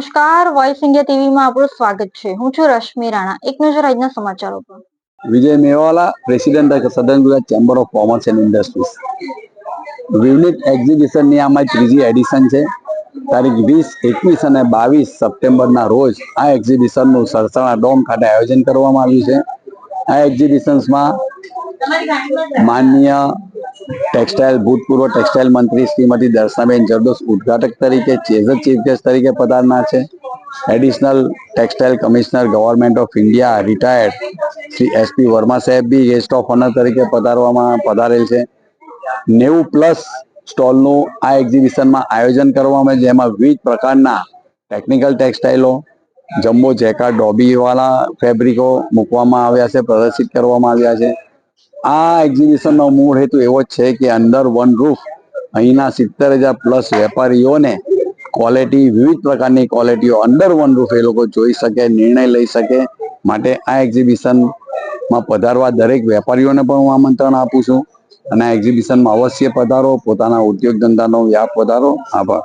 નમસ્કાર voice India ટીવીમાં આપણું સ્વાગત છે. હું છું રશ્મિ રાણા. એક નજર આજના સમાચારો પર. વિજય મેવાલા પ્રેસિડેન્ટ સદન Gujarat chamber of commerce and industries વિવિધ એક્ઝિબિશનની આમાં ત્રીજી એડિશન છે. તારીખ વીસ, એકવીસ અને બાવીસ સપ્ટેમ્બરના રોજ આ એક્ઝિબિશનનું સરસાણા ડોમ ખાતે આયોજન કરવામાં આવ્યું છે. આ એક્ઝિબિશન્સમાં માનનીય ટેક્સટાઇલ ભૂતપૂર્વ ટેક્સટાઇલ મંત્રી શ્રીમતી દર્શનાબેન જરદોસ ઉદઘાટક તરીકે ચેઝર ચીફ ગેસ્ટ તરીકે પધારનાર છે. Additional textile commissioner government of India, retired Shri SP Verma સાહેબ બી ગેસ્ટ ઓફ ઓનર તરીકે પધારવામાં પધારેલ છે. નેવું પ્લસ સ્ટોલનું આ એક્ઝિબિશનમાં આયોજન કરવામાં આવે, જેમાં વિવિધ પ્રકારના ટેકનિકલ ટેક્સટાઇલો, જમ્બો જેકા ડોબીવાળા ફેબ્રિકો મૂકવામાં આવ્યા છે, પ્રદર્શિત કરવામાં આવ્યા છે. આ એક્ઝિબિશનનો મૂળ હેતુ એવો છે કે અંડર વન રૂફ અહીંના સિત્તેર હજાર પ્લસ વેપારીઓને ક્વોલિટી વિવિધ પ્રકારની ક્વોલિટીઓ અંડર વન રૂફ એ લોકો જોઈ શકે, નિર્ણય લઈ શકે. માટે આ એક્ઝિબિશનમાં પધારવા દરેક વેપારીઓને પણ હું આમંત્રણ આપું છું. અને આ એક્ઝિબિશનમાં અવશ્ય પધારો, પોતાના ઉદ્યોગ ધંધાનો વ્યાપ વધારો. આભાર.